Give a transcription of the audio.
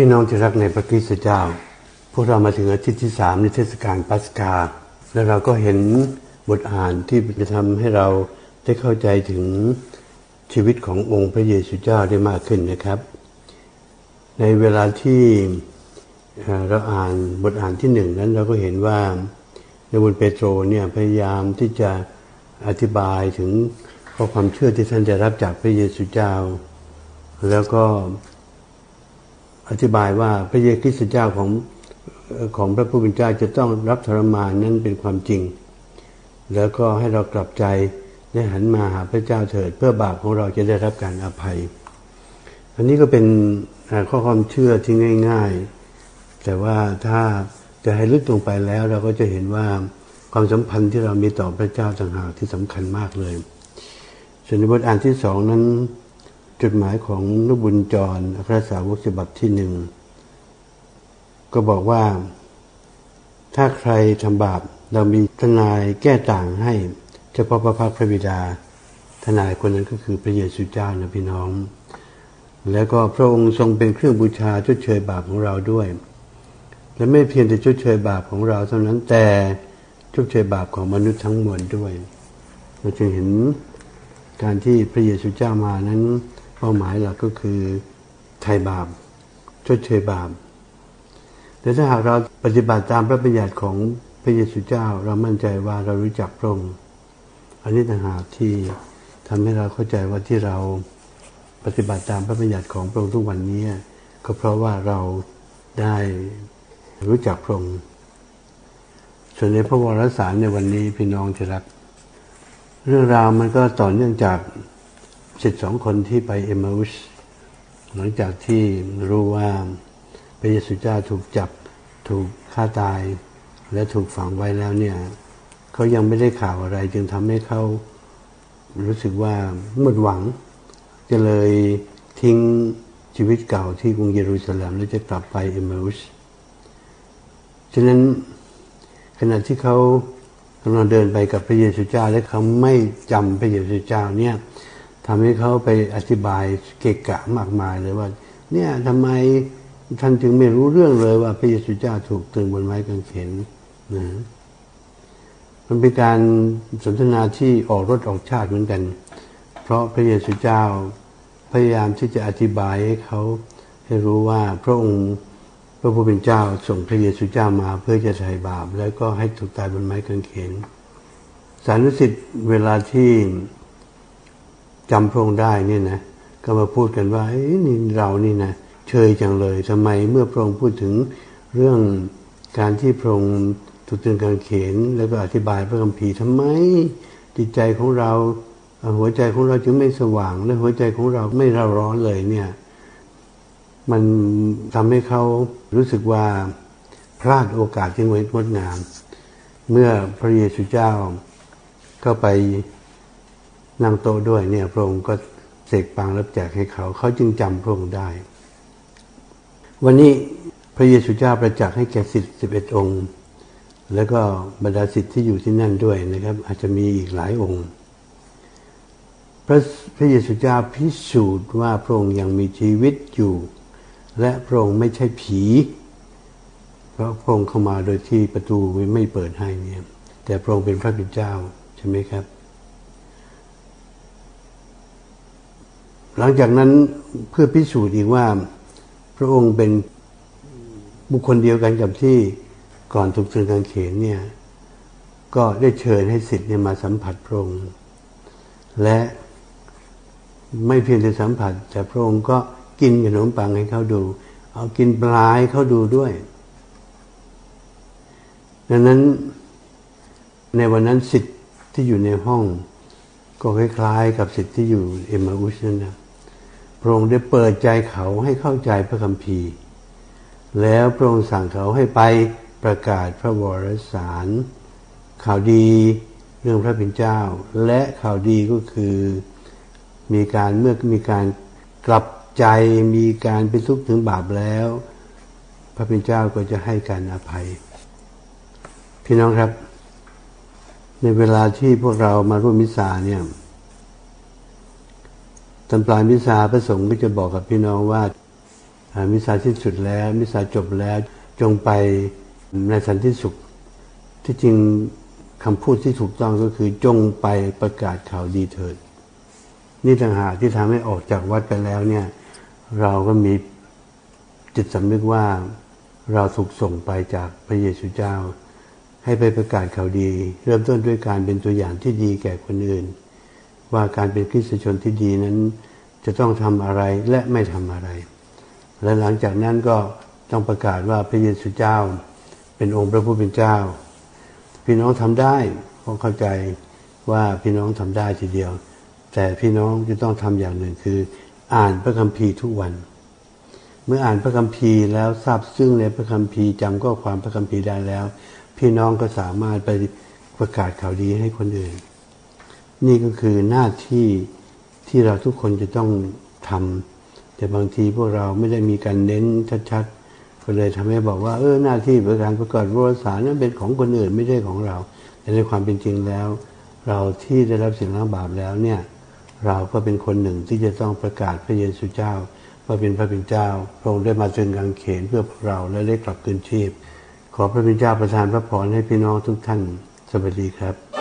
พี่น้องที่รักในพระคริสต์เจ้า พวกเรามาถึงอาทิตย์ที่สามในเทศกาลปัสกา แล้วเราก็เห็นบทอ่านที่จะทำให้เราได้เข้าใจถึงชีวิตขององค์พระเยซูเจ้าได้มากขึ้นนะครับ ในเวลาที่เราอ่านบทอ่านที่หนึ่งนั้นเราก็เห็นว่าในบุญเปโตรเนี่ยพยายามที่จะอธิบายถึงข้อความเชื่อที่ท่านได้รับจากพระเยซูเจ้า แล้วก็ อธิบายว่าพระเยซูคริสต์เจ้าของของพระผู้เป็นเจ้าจะต้องรับทรมานนั้นเป็นความจริง แล้วก็ให้เรากลับใจได้หันมาหาพระเจ้าเถิด เพื่อบาปของเราจะได้รับการอภัย อันนี้ก็เป็นข้อความเชื่อที่ง่าย ๆ แต่ว่าถ้าจะให้ลึกลงไปแล้ว เราก็จะเห็นว่าความสัมพันธ์ที่เรามีต่อพระเจ้าต่างหากที่สำคัญมากเลยส่วนในบทอ่านที่สองนั้น จดหมายของนบุญจรพระสาวกฉบับที่หนึ่ง ก็บอกว่า ถ้าใครทำบาปเรามีทนายแก้ต่างให้ เฉพาะพระพักพระบิดา ทนายคนนั้นก็คือพระเยซูเจ้านะพี่น้อง แล้วก็พระองค์ทรงเป็นเครื่องบูชาชดเชยบาปของเราด้วย และไม่เพียงแต่ชดเชยบาปของเราเท่านั้นแต่ชดเชยบาปของมนุษย์ทั้งมวลด้วย เราจึงเห็นการที่พระเยซูเจ้ามานั้น เป้าหมายหลักก็คือไถ่บาปชดเชยบาปแต่ถ้าหากเราปฏิบัติตามพระบัญญัติของพระเยซูเจ้า เรามั่นใจว่าเรารู้จักพระองค์อันนี้ต่างหากที่ทำให้เราเข้าใจว่าที่เราปฏิบัติตามพระบัญญัติของพระองค์ทุกวันนี้ ก็เพราะว่าเราได้รู้จักพระองค์ส่วนในพระวรสารในวันนี้พี่น้องจะรัก เรื่องราวมันก็ต่อเนื่องจาก สิทธิสองคนที่ไปเอมาอุสหลังจากที่รู้ว่าพระเยซูเจ้าถูกจับถูกฆ่าตาย และถูกฝังไว้แล้วเนี่ยเขายังไม่ได้ข่าวอะไร จึงทำให้เขารู้สึกว่าหมดหวัง จะเลยทิ้งชีวิตเก่าที่กรุงเยรูซาเล็มแล้วจะกลับไปเอมาอุสฉะนั้นขณะที่เขากำลังเดินไปกับพระเยซูเจ้า และเขาไม่จำพระเยซูเจ้าเนี่ย ทำให้เขาไปอธิบายเกะกะมากมายเลยว่า เนี่ยทำไมท่านจึงไม่รู้เรื่องเลยว่าพระเยซูเจ้าถูกตรึงบนไม้กางเขนนะมันเป็นการสนทนาที่ออกรถออกชาติเหมือนกัน เพราะพระเยซูเจ้าพยายามที่จะอธิบายให้เขาให้รู้ว่าพระองค์พระผู้เป็นเจ้าส่งพระเยซูเจ้ามาเพื่อจะไถ่บาป แล้วก็ให้ถูกตายบนไม้กางเขน สารุสิทธิ์เวลาที่ จำพระองค์ได้เนี่ยนะก็มาพูดกันว่าเอ้ยนี่เรานี่นะเชยจังเลยทำไมเมื่อพระองค์พูดถึงเรื่องการที่พระองค์ถูกตึงกางเขนแล้วก็อธิบายพระคัมภีร์ทำไมจิตใจของเราหัวใจของเราจึงไม่สว่าง และหัวใจของเราไม่ร่าร้อนเลยเนี่ย มันทำให้เขารู้สึกว่าพลาดโอกาสที่งดงาม เมื่อพระเยซูเจ้าก็ไป นั่งโต๊ะด้วยเนี่ยพระองค์ก็เสกปางรับแจกให้เขา เขาจึงจำพระองค์ได้ วันนี้พระเยซูเจ้าประจักษ์ให้แก่สิทธิ์สิบเอ็ดองค์ แล้วก็บรรดาสิทธิ์ที่อยู่ที่นั่นด้วยนะครับ อาจจะมีอีกหลายองค์พระพระเยซูเจ้าพิสูจน์ว่าพระองค์ยังมีชีวิตอยู่ และพระองค์ไม่ใช่ผี เพราะพระองค์เข้ามาโดยที่ประตูไม่เปิดให้เนี่ยแต่พระองค์เป็นพระบิดเจ้าใช่ไหมครับ หลังจากนั้นเพื่อพิสูจน์อีกว่าพระองค์เป็นบุคคลเดียวกันกับที่ก่อนถูกตรึงกางเขนเนี่ยก็ได้เชิญให้สิทธิ์เนี่ยมาสัมผัสพระองค์ และไม่เพียงแต่สัมผัสแต่พระองค์ก็กินขนมปังให้เขาดู เอากินปลาให้เขาดูด้วย ดังนั้นในวันนั้นสิทธิ์ที่อยู่ในห้อง ก็คล้ายๆกับสิทธิ์ที่อยู่เอมาอุสนั่นนะ พระองค์ได้เปิดใจเขาให้เข้าใจพระคัมภีร์ แล้วพระองค์สั่งเขาให้ไปประกาศพระวรสาร ข่าวดีเรื่องพระเป็นเจ้า และข่าวดีก็คือมีการเมื่อมีการกลับใจมีการเป็นทุกข์ถึงบาปแล้ว พระเป็นเจ้าก็จะให้การอภัย พี่น้องครับ ในเวลาที่พวกเรามาร่วมมิสซาเนี่ย ตำปลายมิสาพระสงฆ์ก็จะบอกกับพี่น้องว่ามิสาสิ้นสุดแล้ว มิสาจบแล้ว จงไปในสันติสุข ที่จริงคำพูดที่ถูกต้องก็คือจงไปประกาศข่าวดีเถิด นี่ต่างหากที่ทำให้ออกจากวัดไปแล้วเนี่ย เราก็มีจิตสำนึกว่าเราถูกส่งไปจากพระเยซูเจ้า ให้ไปประกาศข่าวดี เริ่มต้นด้วยการเป็นตัวอย่างที่ดีแก่คนอื่น ว่าการเป็นคริสตชนที่ดีนั้น จะต้องทำอะไรและไม่ทำอะไร และหลังจากนั้นก็ต้องประกาศว่าพระเยซูเจ้า เป็นองค์พระผู้เป็นเจ้า พี่น้องทำได้เพราะเข้าใจว่าพี่น้องทำได้ทีเดียว แต่พี่น้องจะต้องทำอย่างหนึ่งคือ อ่านพระคัมภีร์ทุกวัน เมื่ออ่านพระคัมภีร์แล้วทราบซึ่งในพระคัมภีร์จำข้อความพระคัมภีร์ได้แล้ว พี่น้องก็สามารถไปประกาศข่าวดีให้คนอื่น นี่ก็คือหน้าที่ที่เราทุกคนจะต้องทำแต่บางทีพวกเราไม่ได้มีการเน้นชัดๆ ก็เลยทำให้บอกว่าเออหน้าที่ประการประกาศวารสารนั้นเป็นของคนอื่นไม่ใช่ของเรา แต่ในความเป็นจริงแล้ว เราที่ได้รับสิ่งล้างบาปแล้วเนี่ยเราก็เป็นคนหนึ่งที่จะต้องประกาศพระเยซูเจ้าว่าเป็นพระเป็นเจ้าพระองค์ได้มาจึงกางเขนเพื่อพวกเราและได้กลับคืนชีพ ขอพระเป็นเจ้าประทานพระพรให้พี่น้องทุกท่านสวัสดีครับ